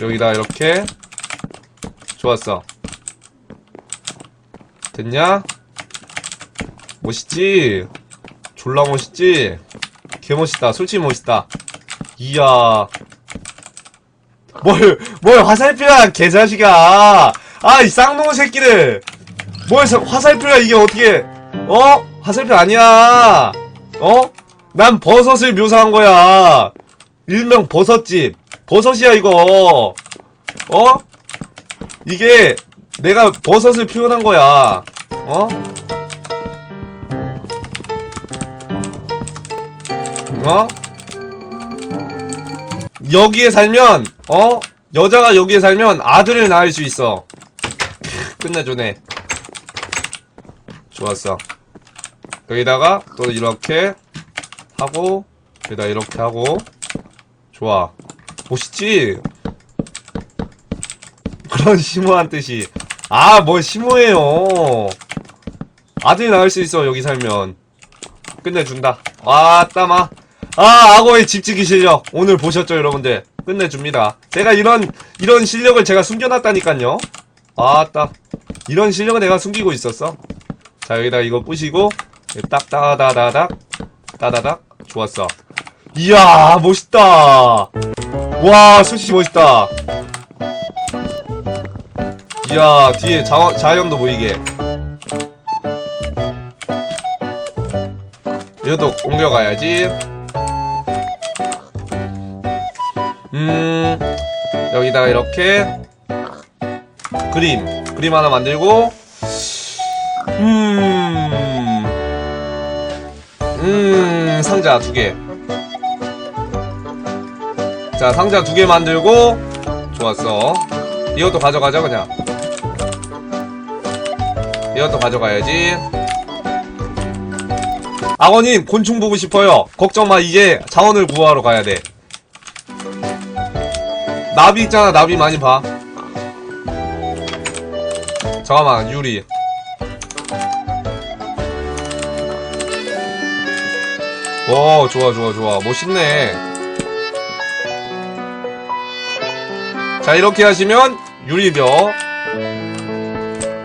여기다 이렇게. 좋았어. 됐냐? 멋있지? 졸라 멋있지? 개멋있다. 솔직히 멋있다. 이야. 뭘, 뭘 화살표야 개자식아. 아 이 쌍놈의 새끼를 뭘 사- 화살표야 이게 어떻게. 어? 화살표 아니야. 어? 난 버섯을 묘사한 거야. 일명 버섯집 버섯이야 이거 어? 이게 내가 버섯을 표현한 거야 어? 어? 여기에 살면 어? 여자가 여기에 살면 아들을 낳을 수 있어 끝내주네 좋았어 여기다가 또 이렇게 하고 여기다 이렇게 하고 좋아 멋있지? 그런 심오한 뜻이. 아뭘 심오해요. 아들 낳을 수 있어 여기 살면. 끝내준다. 아 따마. 아 악어의 집지기 실력. 오늘 보셨죠 여러분들? 끝내줍니다. 제가 이런 이런 실력을 제가 숨겨놨다니깐요. 아따. 이런 실력을 내가 숨기고 있었어. 자 여기다 이거 부시고 딱 따다다닥 따다닥. 좋았어. 이야 멋있다 와 수시 멋있다. 이야 뒤에 자, 자연도 보이게. 이것도 옮겨가야지. 음 여기다가 이렇게 그림 그림 하나 만들고 음, 음, 상자 두 개. 자, 상자 두 개 만들고, 좋았어. 이것도 가져가자, 그냥. 이것도 가져가야지. 아버님, 곤충 보고 싶어요. 걱정 마, 이제 자원을 구하러 가야 돼. 나비 있잖아, 나비 많이 봐. 잠깐만, 유리. 오 좋아 좋아 좋아 멋있네 자 이렇게 하시면 유리벽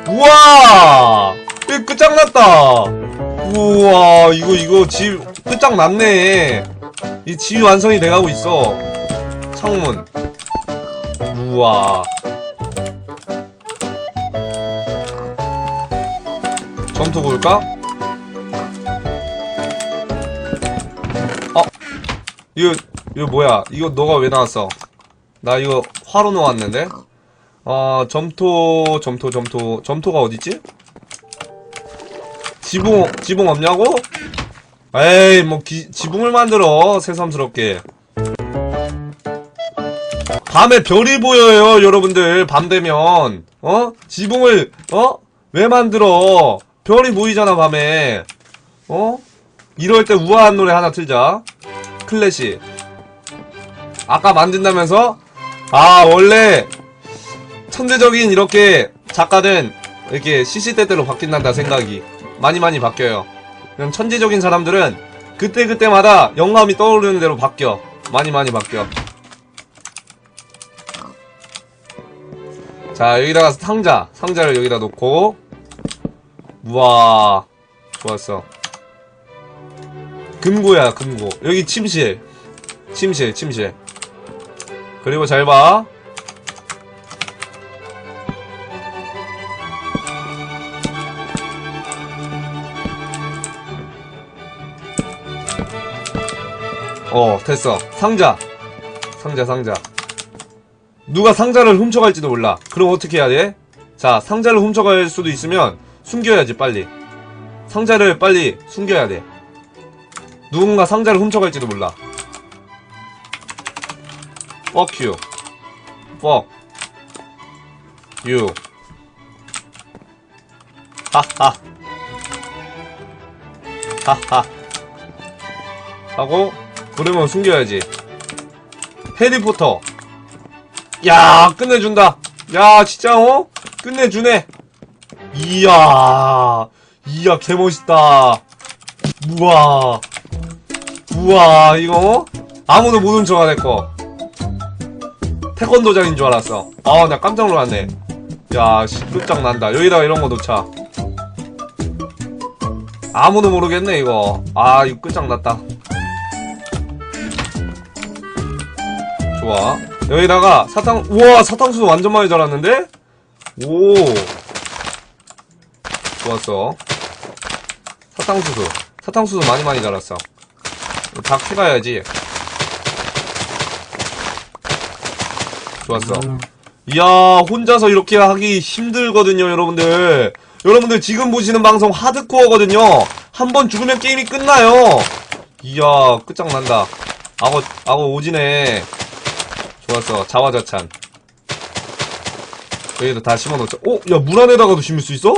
우와! 이거 끝장났다. 우와 이거 이거 집 끝장났네. 이집 완성이 돼가고 있어. 창문. 우와. 점토 볼까? 이거 이거 뭐야? 이거 너가 왜 나왔어? 나 이거 화로 놓았는데. 어 점토 점토 점토 점토가 어딨지? 지붕 지붕 없냐고? 에이 뭐 기, 지붕을 만들어 새삼스럽게. 밤에 별이 보여요 여러분들 밤 되면 어 지붕을 어 왜 만들어 별이 보이잖아 밤에 어 이럴 때 우아한 노래 하나 틀자. 클래식 아까 만든다면서? 아 원래 천재적인 이렇게 작가는 이렇게 시시때때로 바뀐단다 생각이 많이 많이 바뀌어요. 그냥 천재적인 사람들은 그때그때마다 영감이 떠오르는 대로 바뀌어. 많이 많이 바뀌어. 자 여기다가 상자. 상자를 여기다 놓고. 우와 좋았어. 금고야 금고. 여기 침실. 침실 침실 그리고 잘 봐. 어 됐어. 상자. 상자 상자. 누가 상자를 훔쳐갈지도 몰라. 그럼 어떻게 해야 돼? 자 상자를 훔쳐갈 수도 있으면 숨겨야지 빨리. 상자를 빨리 숨겨야 돼. 누군가 상자를 훔쳐갈지도 몰라. Fuck you. Fuck you. 하하. 하하. 하고 그러면 숨겨야지. 해리포터. 야 끝내준다. 야 진짜 어? 끝내주네. 이야. 이야 개멋있다. 우와. 우와 이거 아무도 못 훔쳐가 내거 태권도장인 줄 알았어. 아, 나 깜짝 놀랐네. 야, 씨, 끝장 난다. 여기다가 이런 거 놓자. 아무도 모르겠네, 이거. 아, 이거 끝장 났다. 좋아. 여기다가 사탕, 우와, 사탕수수 완전 많이 자랐는데? 오. 좋았어. 사탕수수. 사탕수수 많이 많이 자랐어. 다 캐가야지. 좋았어. 이야, 혼자서 이렇게 하기 힘들거든요, 여러분들. 여러분들 지금 보시는 방송 하드코어거든요. 한 번 죽으면 게임이 끝나요. 이야, 끝장난다. 악어, 악어 오지네. 좋았어. 자화자찬. 여기다 다 심어놓자. 어? 야, 물 안에다가도 심을 수 있어?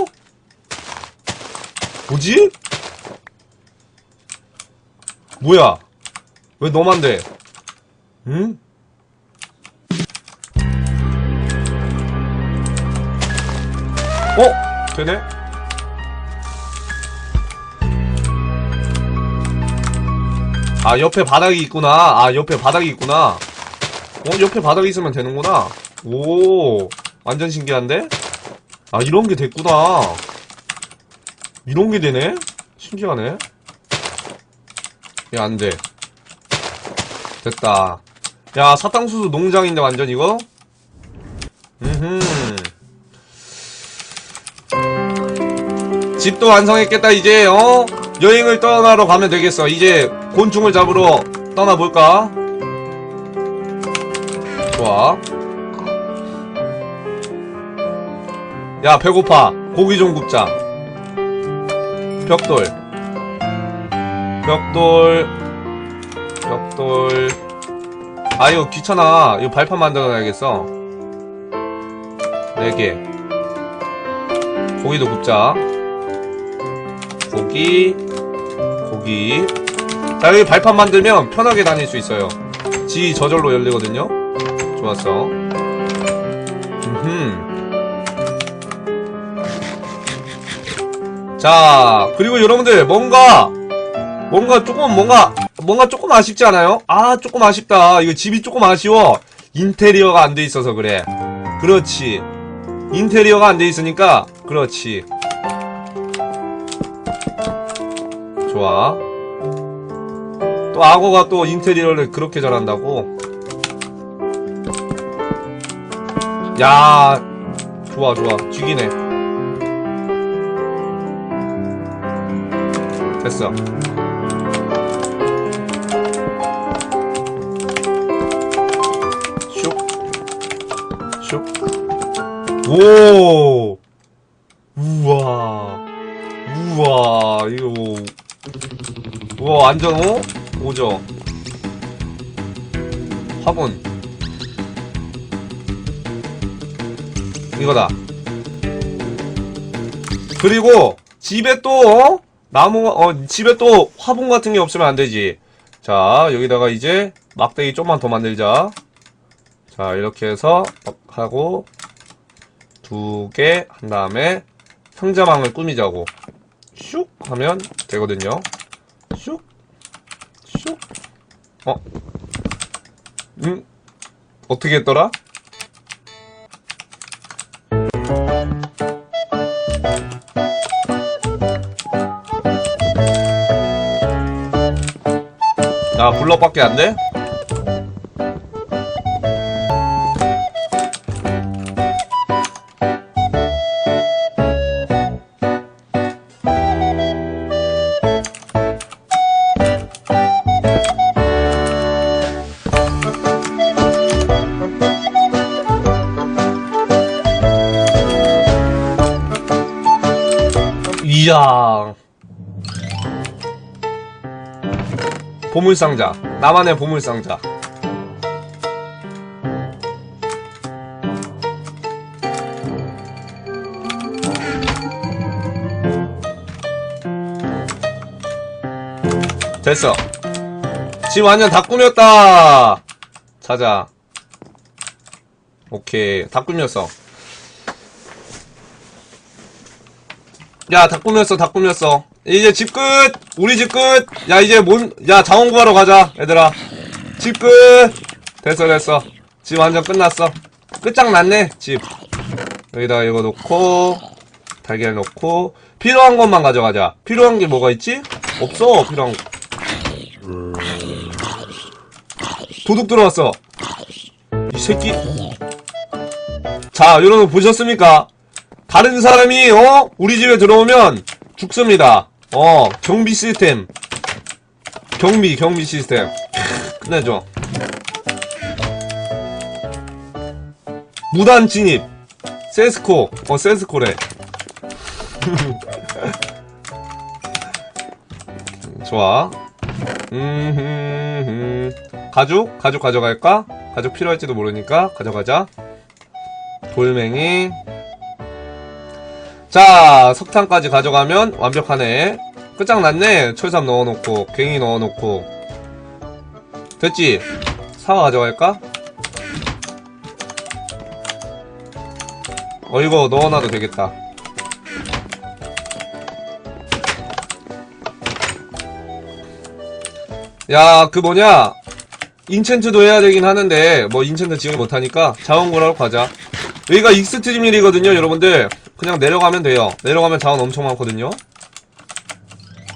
뭐지? 뭐야? 왜 너만 돼? 응? 어? 되네? 아, 옆에 바닥이 있구나. 아, 옆에 바닥이 있구나. 어, 옆에 바닥이 있으면 되는구나. 오, 완전 신기한데? 아, 이런 게 됐구나. 이런 게 되네? 신기하네. 야, 안 돼. 됐다. 야, 사탕수수 농장인데, 완전 이거? 집도 완성했겠다, 이제, 어? 여행을 떠나러 가면 되겠어. 이제 곤충을 잡으러 떠나볼까? 좋아. 야, 배고파. 고기 좀 굽자. 벽돌. 벽돌. 벽돌. 아, 이거 귀찮아. 이거 발판 만들어놔야겠어. 4개. 고기도 굽자. 고기. 고기. 자, 여기 발판 만들면 편하게 다닐 수 있어요. 지 저절로 열리거든요. 좋았어. 음흠. 자, 그리고 여러분들, 뭔가, 뭔가 조금, 뭔가, 뭔가 조금 아쉽지 않아요? 아, 조금 아쉽다. 이거 집이 조금 아쉬워. 인테리어가 안 돼 있어서 그래. 그렇지. 인테리어가 안 돼 있으니까, 그렇지. 좋아. 또 악어가 또 인테리어를 그렇게 잘한다고? 야, 좋아, 좋아. 죽이네. 됐어. 오! 우와. 우와, 이거 뭐. 우와, 어? 오죠. 화분. 이거다. 그리고, 집에 또, 어? 나무, 어, 집에 또 화분 같은 게 없으면 안 되지. 자, 여기다가 이제 막대기 좀만 더 만들자. 자, 이렇게 해서 하고, 두 개 한 다음에 상자망을 꾸미자고. 슉 하면 되거든요. 슉, 슉. 어? 음? 어떻게 했더라? 야, 블럭밖에 안 돼? 보물상자. 나만의 보물상자. 됐어. 집 완전 다 꾸몄다. 자자. 오케이. 다 꾸몄어. 야, 다 꾸몄어, 다 꾸몄어. 이제 집 끝! 우리 집 끝! 야, 이제 뭔, 야, 자원 구하러 가자, 얘들아. 집 끝! 됐어, 됐어. 집 완전 끝났어. 끝장났네, 집. 여기다가 이거 놓고, 달걀 넣고, 필요한 것만 가져가자. 필요한 게 뭐가 있지? 없어, 필요한 거. 도둑 들어왔어. 이 새끼. 자, 여러분 보셨습니까? 다른 사람이, 어? 우리 집에 들어오면 죽습니다. 어, 경비 시스템. 경비, 경비 시스템. 크, 끝내줘. 무단 진입. 세스코. 어, 세스코래. 좋아. 음, 가죽? 가죽 가져갈까? 가죽 필요할지도 모르니까 가져가자. 돌멩이. 자, 석탄까지 가져가면 완벽하네. 끝장났네. 철삽 넣어놓고, 괭이 넣어놓고. 됐지? 사과 가져갈까? 어, 이거 넣어놔도 되겠다. 야, 그 뭐냐. 인챈트도 해야 되긴 하는데, 뭐 인챈트 지금 못하니까 자원고라로 가자. 여기가 익스트림 일이거든요, 여러분들. 그냥 내려가면 돼요. 내려가면 자원 엄청 많거든요.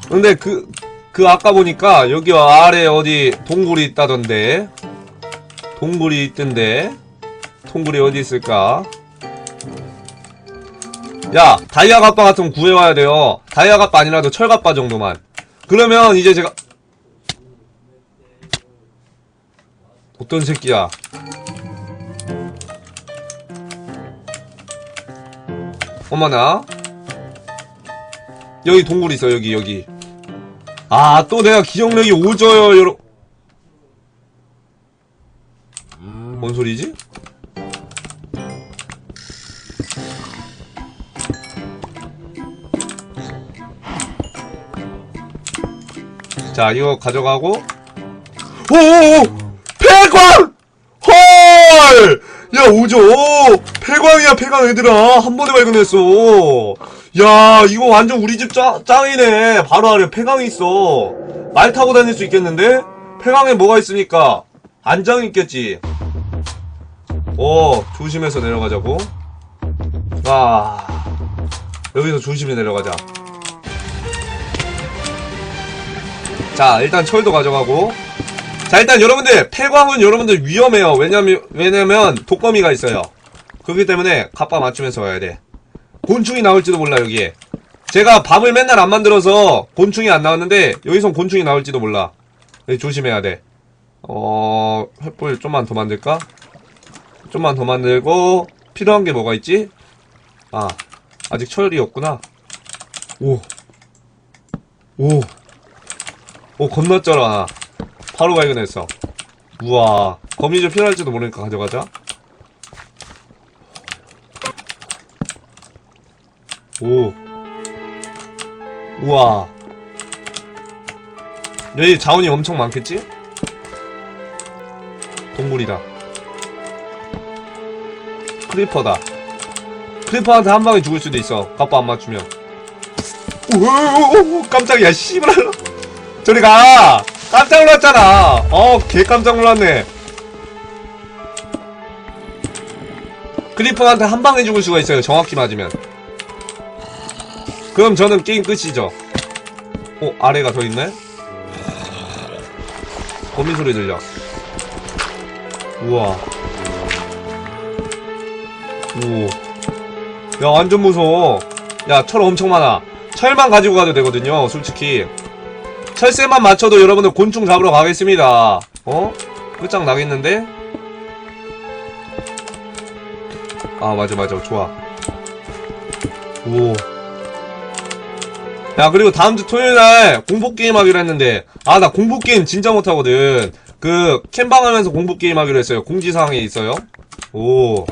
근데 그, 그 아까 보니까 여기 아래 어디 동굴이 있다던데. 동굴이 있던데. 동굴이 어디 있을까? 야, 다이아 갑바 같은 거 구해와야 돼요. 다이아 갑바 아니라도 철 갑바 정도만. 그러면 이제 제가, 어떤 새끼야. 어머나. 여기 동굴 있어, 여기, 여기. 아, 또 내가 기억력이 오져요, 여러. 뭔 소리지? 자, 이거 가져가고. 오오오! 폐광! 헐! 야, 오죠! 폐광이야, 폐광 얘들아! 한 번에 발견했어! 야, 이거 완전 우리 집 짱, 짱이네! 바로 아래 폐광이 있어! 말 타고 다닐 수 있겠는데? 폐광에 뭐가 있습니까? 안장 있겠지? 오, 조심해서 내려가자고. 아, 여기서 조심히 내려가자. 자, 일단 철도 가져가고. 자, 일단 여러분들, 폐광은 여러분들 위험해요. 왜냐면, 왜냐면, 독거미가 있어요. 그렇기 때문에, 갑바 맞추면서 와야 돼. 곤충이 나올지도 몰라, 여기에. 제가 밥을 맨날 안 만들어서 곤충이 안 나왔는데, 여기선 곤충이 나올지도 몰라. 여기 조심해야 돼. 어, 횃불 좀만 더 만들까? 좀만 더 만들고, 필요한 게 뭐가 있지? 아, 아직 철이 없구나. 오. 오. 오, 겁나 쩔어, 하나. 바로 발견했어. 우와. 거미줄 필요할지도 모르니까 가져가자. 오. 우와. 여기 자원이 엄청 많겠지? 동굴이다. 크리퍼다. 크리퍼한테 한 방에 죽을 수도 있어. 갑바 안 맞추면. 우우 깜짝이야, 씨발. 저리 가! 깜짝 놀랐잖아! 어, 개 깜짝 놀랐네. 크리퍼한테 한 방에 죽을 수가 있어요, 정확히 맞으면. 그럼 저는 게임 끝이죠. 어, 아래가 더 있네? 거미 소리 들려. 우와. 오. 야, 완전 무서워. 야, 철 엄청 많아. 철만 가지고 가도 되거든요, 솔직히. 철새만 맞춰도 여러분들 곤충 잡으러 가겠습니다. 어? 끝장 나겠는데? 아, 맞아, 맞아. 좋아. 오. 야, 그리고 다음 주 토요일 날 공포 게임 하기로 했는데, 아, 나 공포 게임 진짜 못하거든. 그, 캠방 하면서 공포 게임 하기로 했어요. 공지사항에 있어요. 오.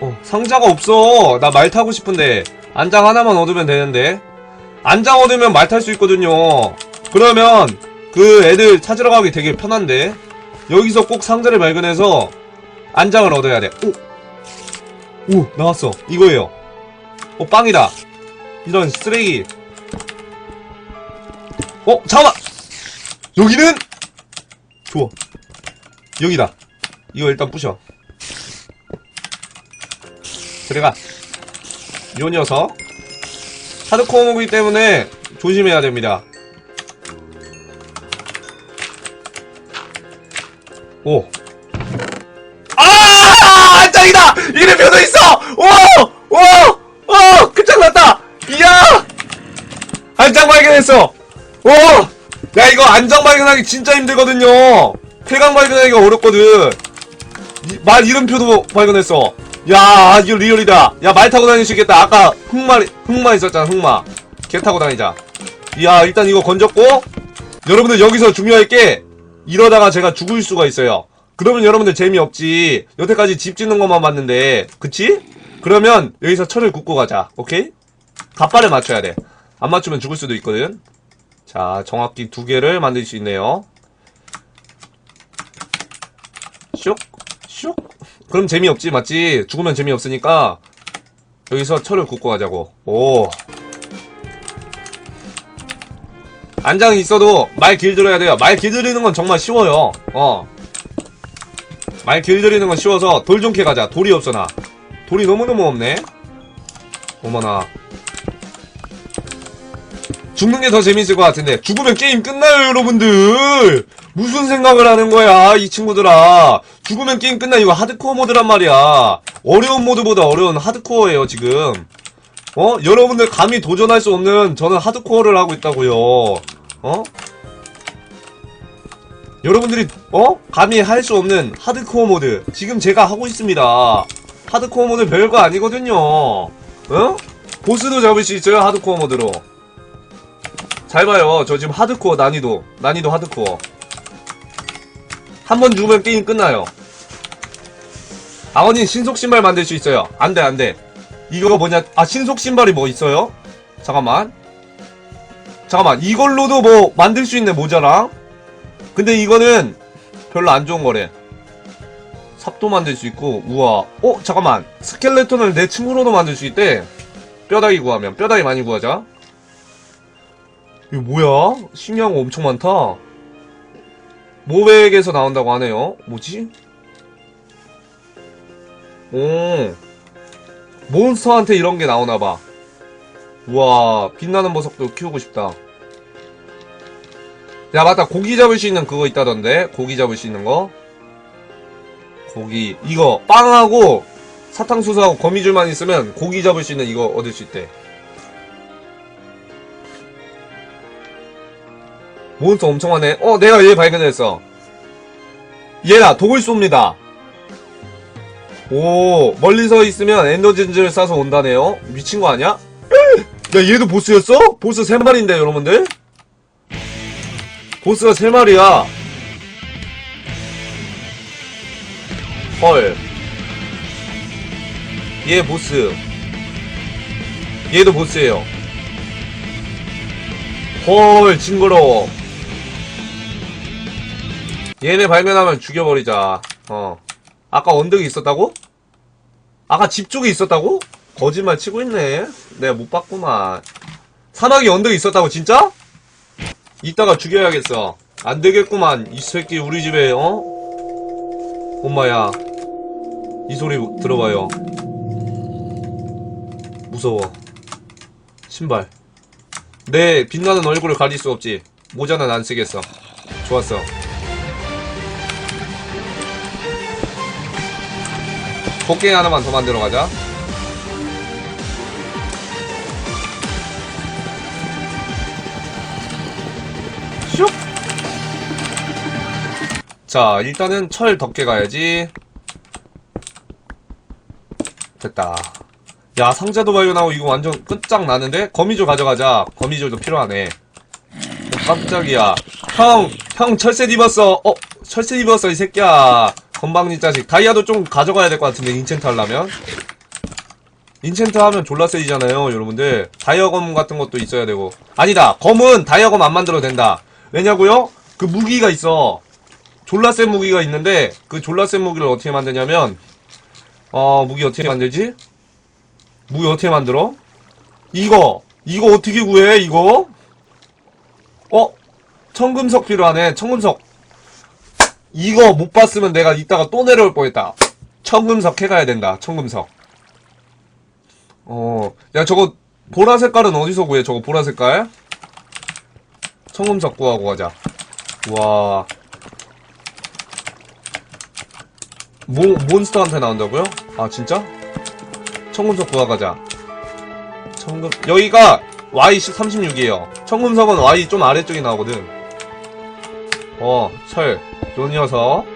어, 상자가 없어. 나 말 타고 싶은데. 안장 하나만 얻으면 되는데. 안장 얻으면 말 탈 수 있거든요. 그러면 그 애들 찾으러 가기 되게 편한데. 여기서 꼭 상자를 발견해서 안장을 얻어야 돼. 오! 오, 나왔어. 이거예요. 어, 빵이다. 이런 쓰레기. 어, 잠깐만! 여기는? 좋아. 여기다. 이거 일단 부셔. 들어가. 요 녀석. 하드코어 모기 때문에 조심해야 됩니다. 오. 아! 짱이다! 발견했어! 오! 야, 이거 안장 발견하기 진짜 힘들거든요! 폐강 발견하기가 어렵거든! 이- 말 이름표도 발견했어! 야, 이거 리얼이다! 야, 말 타고 다닐 수 있겠다! 아까 흑마, 흑마 있었잖아, 흑마. 개 타고 다니자. 야, 일단 이거 건졌고, 여러분들 여기서 중요할 게, 이러다가 제가 죽을 수가 있어요. 그러면 여러분들 재미없지. 여태까지 집 짓는 것만 봤는데, 그치? 그러면 여기서 철을 굽고 가자. 오케이? 갑발을 맞춰야 돼. 안 맞추면 죽을 수도 있거든. 자, 정확히 두 개를 만들 수 있네요. 쇽, 쇽. 그럼 재미없지, 맞지? 죽으면 재미없으니까, 여기서 철을 굽고 가자고. 오. 안장이 있어도 말 길들여야 돼요. 말 길들이는 건 정말 쉬워요. 어. 말 길들이는 건 쉬워서 돌 좀 캐 가자. 돌이 없어, 나. 돌이 너무너무 없네. 어머나. 죽는 게 더 재밌을 것 같은데. 죽으면 게임 끝나요, 여러분들! 무슨 생각을 하는 거야, 이 친구들아. 죽으면 게임 끝나. 이거 하드코어 모드란 말이야. 어려운 모드보다 어려운 하드코어예요, 지금. 어? 여러분들 감히 도전할 수 없는 저는 하드코어를 하고 있다고요. 어? 여러분들이 어? 감히 할 수 없는 하드코어 모드 지금 제가 하고 있습니다. 하드코어 모드 별거 아니거든요. 어? 보스도 잡을 수 있어요 하드코어 모드로. 잘 봐요. 저 지금 하드코어 난이도 난이도 하드코어. 한 번 죽으면 게임 끝나요. 아버님 신속 신발 만들 수 있어요. 안 돼 안 돼. 이거 뭐냐? 아 신속 신발이 뭐 있어요? 잠깐만. 잠깐만 이걸로도 뭐 만들 수 있네 모자랑. 근데 이거는 별로 안 좋은 거래. 삽도 만들 수 있고 우와. 어 잠깐만 스켈레톤을 내 친구로도 만들 수 있대. 뼈다귀 구하면 뼈다귀 많이 구하자. 이거 뭐야? 신기한 거 엄청 많다. 모백에서 나온다고 하네요. 뭐지? 오. 몬스터한테 이런 게 나오나봐. 우와, 빛나는 보석도 키우고 싶다. 야, 맞다. 고기 잡을 수 있는 그거 있다던데. 고기 잡을 수 있는 거. 고기. 이거, 빵하고, 사탕수수하고 거미줄만 있으면 고기 잡을 수 있는 이거 얻을 수 있대. 몬스터 엄청 많네. 어, 내가 얘 발견했어. 얘라, 독을 쏩니다. 오, 멀리서 있으면 엔더진즈를 쏴서 온다네요. 미친 거 아니야? 야, 얘도 보스였어? 보스 3마리인데, 여러분들? 보스가 3마리야. 헐. 얘 보스. 얘도 보스예요. 헐, 징그러워. 얘네 발견하면 죽여버리자. 어. 아까 언덕이 있었다고? 아까 집 쪽에 있었다고? 거짓말 치고 있네. 내가 못 봤구만. 사막에 언덕이 있었다고, 진짜? 이따가 죽여야겠어. 안 되겠구만. 이 새끼 우리 집에, 어? 엄마야. 이 소리 들어봐요. 무서워. 신발. 내 빛나는 얼굴을 가릴 수 없지. 모자는 안 쓰겠어. 좋았어. 곡괭이 하나만 더 만들어 가자. 슉! 자, 일단은 철 덮개 가야지. 됐다. 야, 상자도 발견하고 이거 완전 끝장나는데? 거미줄 가져가자. 거미줄도 필요하네. 어, 깜짝이야. 형, 형 철새 입었어. 어, 철새 입었어, 이 새끼야. 건방진 자식. 다이아도 좀 가져가야 될 것 같은데, 인챈트 하려면. 인챈트 하면 졸라 세지잖아요, 여러분들. 다이아 검 같은 것도 있어야 되고. 아니다. 검은 다이아 검 안 만들어도 된다. 왜냐고요? 그 무기가 있어. 졸라 센 무기가 있는데, 그 졸라 센 무기를 어떻게 만드냐면, 어, 무기 어떻게 만들지? 무기 어떻게 만들어? 이거! 이거 어떻게 구해, 이거? 어? 청금석 필요하네, 청금석. 이거 못 봤으면 내가 이따가 또 내려올 뻔했다. 청금석 해가야 된다. 청금석. 어, 야 저거 보라 색깔은 어디서 구해? 저거 보라 색깔? 청금석 구하고 가자. 와. 모, 몬스터한테 나온다고요? 아 진짜? 청금석 구하 가자. 청금 여기가 Y 36이에요. 청금석은 Y 좀 아래쪽에 나오거든. 어, 철. 요 녀석.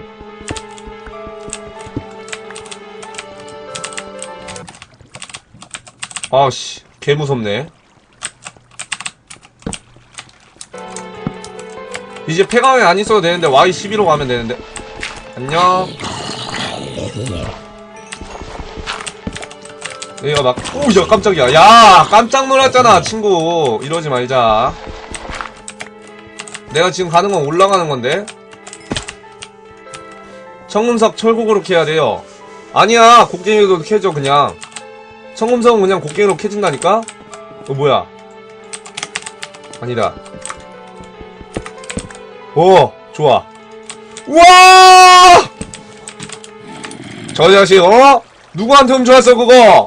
아씨, 개 무섭네. 이제 폐광에 안 있어도 되는데 Y12로 가면 되는데. 안녕. 얘가 막, 오, 야, 깜짝이야. 야, 깜짝 놀랐잖아, 친구. 이러지 말자. 내가 지금 가는 건 올라가는 건데. 청금석 철곡으로 캐야 돼요. 아니야, 곡괭이도 캐죠, 그냥. 청금석은 그냥 곡괭이로 캐진다니까? 어, 뭐야. 아니다. 오, 좋아. 우와! 저 자식, 어? 누구한테 훔쳐왔어, 그거?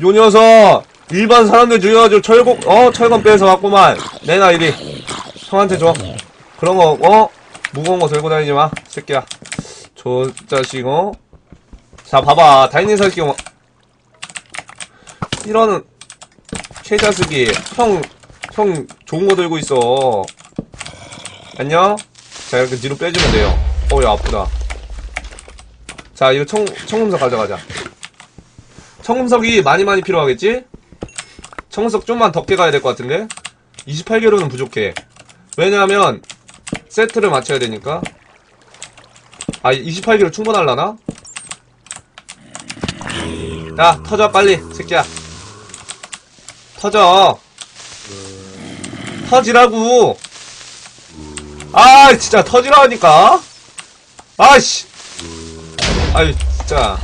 요 녀석, 일반 사람들 죽여가지고 철곡, 어? 철권 빼서 왔구만. 내놔, 이리. 형한테 줘. 그런 거, 어? 무거운 거 들고 다니지 마, 새끼야. 저 자식, 어? 자, 봐봐. 다이닝 살기, 어? 이러는, 최자식이, 형, 형, 좋은 거 들고 있어. 안녕? 자, 이렇게 뒤로 빼주면 돼요. 어, 야, 아프다. 자, 이거 청, 청금석 가져가자. 청금석이 많이 많이 필요하겠지? 청금석 좀만 더 깨가야 될 것 같은데? 28개로는 부족해. 왜냐하면, 세트를 맞춰야 되니까. 아, 28개로 충분할라나? 야, 터져, 빨리, 새끼야. 터져. 터지라고! 아, 진짜 터지라니까? 아이씨! 아이, 진짜.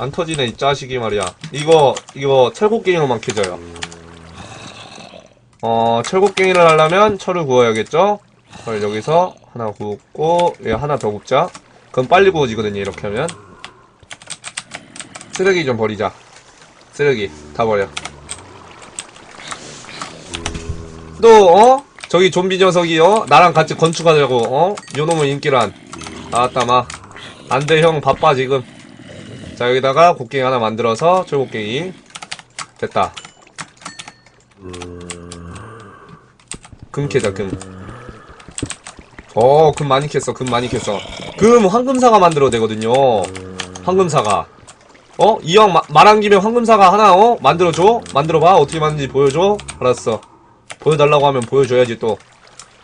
안 터지네, 이 자식이 말이야. 이거, 이거, 철곡갱이로만 캐져요. 어, 철곡갱이를 하려면 철을 구워야겠죠? 철 여기서 하나 굽고, 얘 하나 더 굽자. 그럼 빨리 구워지거든요, 이렇게 하면. 쓰레기 좀 버리자. 쓰레기, 다 버려. 또, 어? 저기 좀비 녀석이요? 나랑 같이 건축하자고, 어? 요놈의 인기란. 아따, 마. 안 돼, 형, 바빠, 지금. 자, 여기다가 곡괭이 하나 만들어서, 철곡괭이. 됐다. 금 캐자, 금. 어, 금 많이 캤어, 금 많이 캤어. 금 황금사가 만들어도 되거든요. 황금사가. 어? 이형 말한 김에 황금사가 하나, 어? 만들어줘? 만들어봐. 어떻게 만드는지 보여줘? 알았어. 보여달라고 하면 보여줘야지 또.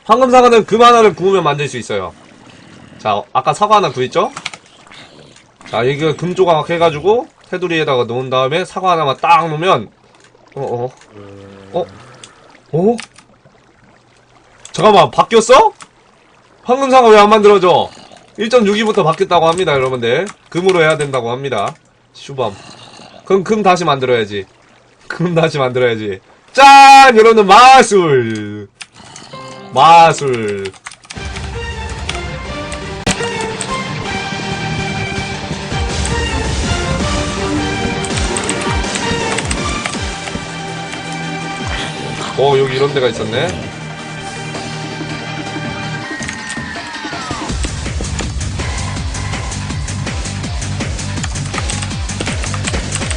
황금사과는 금 하나를 구우면 만들 수 있어요. 자, 아까 사과 하나 구했죠? 자, 이거 금 조각 해가지고 테두리에다가 놓은 다음에 사과 하나만 딱 놓으면 어, 어, 어, 어? 잠깐만, 바뀌었어? 황금사과 왜안 만들어져? 1.6기부터 바뀌었다고 합니다, 여러분들. 금으로 해야 된다고 합니다. 슈범. 그럼 금 다시 만들어야지. 금 다시 만들어야지. 짠! 여러분들, 마술! 마술. 어, 여기 이런 데가 있었네.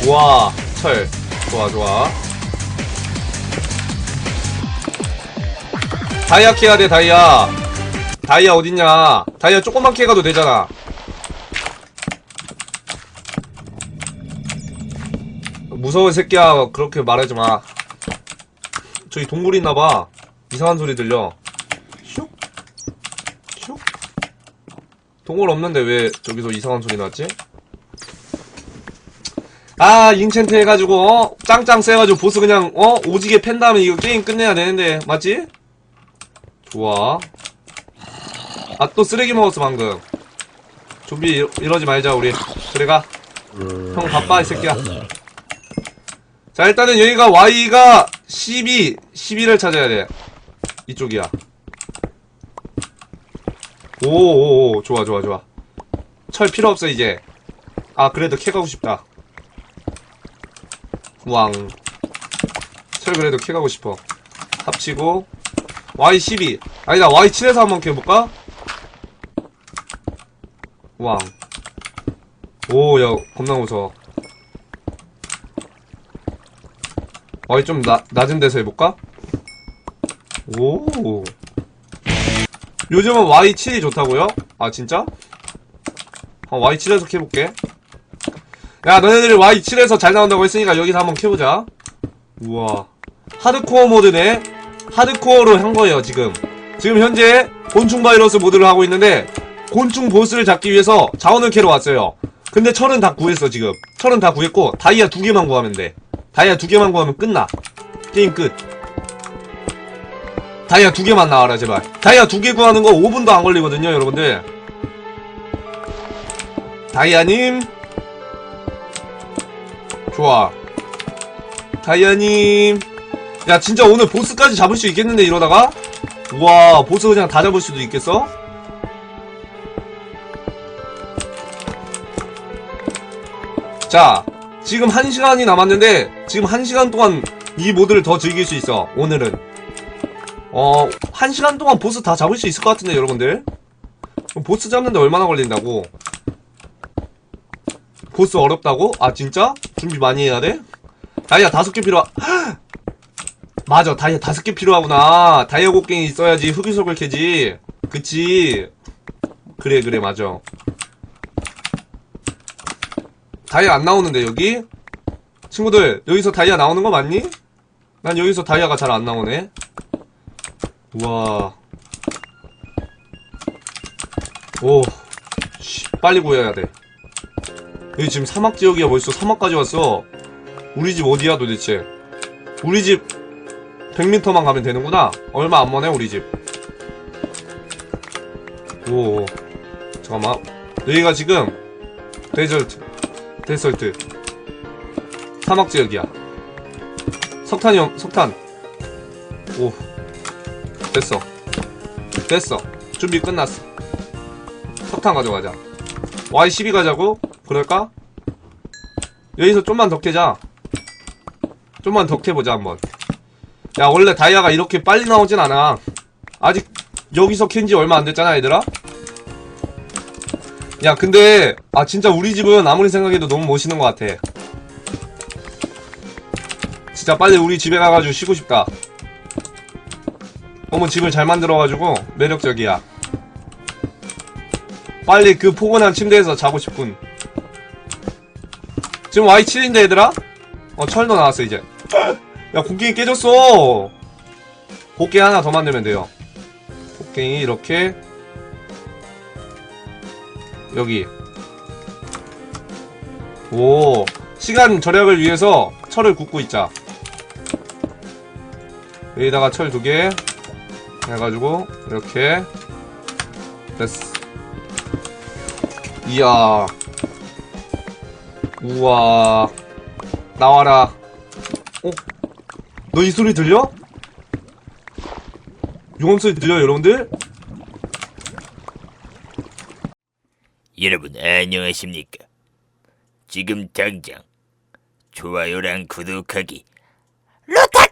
우와, 철. 좋아, 좋아. 다이아 캐야 돼, 다이아. 다이아 어딨냐. 다이아 조금만 캐가도 되잖아. 무서운 새끼야, 그렇게 말하지 마. 저기 동굴 있나봐. 이상한 소리 들려. 슉? 슉? 동굴 없는데 왜 저기서 이상한 소리 났지? 아, 인챈트 해가지고, 어? 짱짱 세가지고 보스 그냥, 어? 오지게 팬 다음에 이거 게임 끝내야 되는데, 맞지? 좋아. 아, 또 쓰레기 먹었어, 방금. 좀비 이러, 이러지 말자, 우리. 그래, 가. 형 바빠, 이 새끼야. 자, 일단은 여기가 Y가 12, 12를 찾아야 돼. 이쪽이야. 오오오 좋아 좋아 좋아 철 필요 없어 이제 아 그래도 캐가고 싶다 우 왕철 그래도 캐가고 싶어 합치고 Y12 아니다 Y7에서 한번 캐볼까? 우왕 오 야 겁나 무서워 어이 좀 나, 낮은 데서 해볼까? 오 요즘은 Y7이 좋다고요? 아 진짜? 어, Y7에서 캐볼게 야 너네들이 Y7에서 잘 나온다고 했으니까 여기서 한번 캐보자. 우와. 하드코어 모드네. 하드코어로 한 거예요 지금. 지금 현재 곤충 바이러스 모드를 하고 있는데 곤충 보스를 잡기 위해서 자원을 캐러 왔어요. 근데 철은 다 구했어 지금. 철은 다 구했고 다이아 두 개만 구하면 돼. 다이아 두 개만 구하면 끝나. 게임 끝. 다이아 두 개만 나와라 제발. 다이아 두 개 구하는 거 5분도 안 걸리거든요 여러분들. 다이아님 좋아 다이아님 야 진짜 오늘 보스까지 잡을 수 있겠는데 이러다가 우와 보스 그냥 다 잡을 수도 있겠어? 자 지금 한시간이 남았는데 지금 한시간 동안 이 모드를 더 즐길 수 있어 오늘은 어, 한 시간 동안 보스 다 잡을 수 있을 것 같은데, 여러분들? 보스 잡는데 얼마나 걸린다고? 보스 어렵다고? 아, 진짜? 준비 많이 해야 돼? 다이아 다섯 개 필요하, 맞아, 다이아 다섯 개 필요하구나. 다이아 곡괭이 있어야지 흑유석을 캐지. 그치. 그래, 그래, 맞아. 다이아 안 나오는데, 여기? 친구들, 여기서 다이아 나오는 거 맞니? 난 여기서 다이아가 잘 안 나오네. 우와. 오. 씨, 빨리 구해야 돼. 여기 지금 사막 지역이야. 벌써 사막까지 왔어. 우리 집 어디야 도대체? 우리 집 100m만 가면 되는구나. 얼마 안 머네 우리 집. 오. 잠깐만. 여기가 지금 데절트. 데설트. 사막 지역이야. 석탄이 없, 석탄. 오. 됐어. 됐어. 준비 끝났어. 석탄 가져가자. Y12 가자고? 그럴까? 여기서 좀만 더 캐자. 좀만 더 캐보자, 한번. 야, 원래 다이아가 이렇게 빨리 나오진 않아. 아직 여기서 캔지 얼마 안 됐잖아, 얘들아? 야, 근데, 아, 진짜 우리 집은 아무리 생각해도 너무 멋있는 것 같아. 진짜 빨리 우리 집에 가가지고 쉬고 싶다. 너무 집을 잘 만들어가지고 매력적이야. 빨리 그 포근한 침대에서 자고 싶군. 지금 Y7인데 얘들아? 어 철도 나왔어 이제. 야 곡괭이 깨졌어. 곡괭이 하나 더 만들면 돼요. 곡괭이 이렇게 여기. 오 시간 절약을 위해서 철을 굽고 있자. 여기다가 철 두 개. 해가지고 이렇게 됐어 이야 우와 나와라 어? 너 이 소리 들려? 용암 소리 들려요 여러분들? 여러분 안녕하십니까? 지금 당장 좋아요랑 구독하기 루타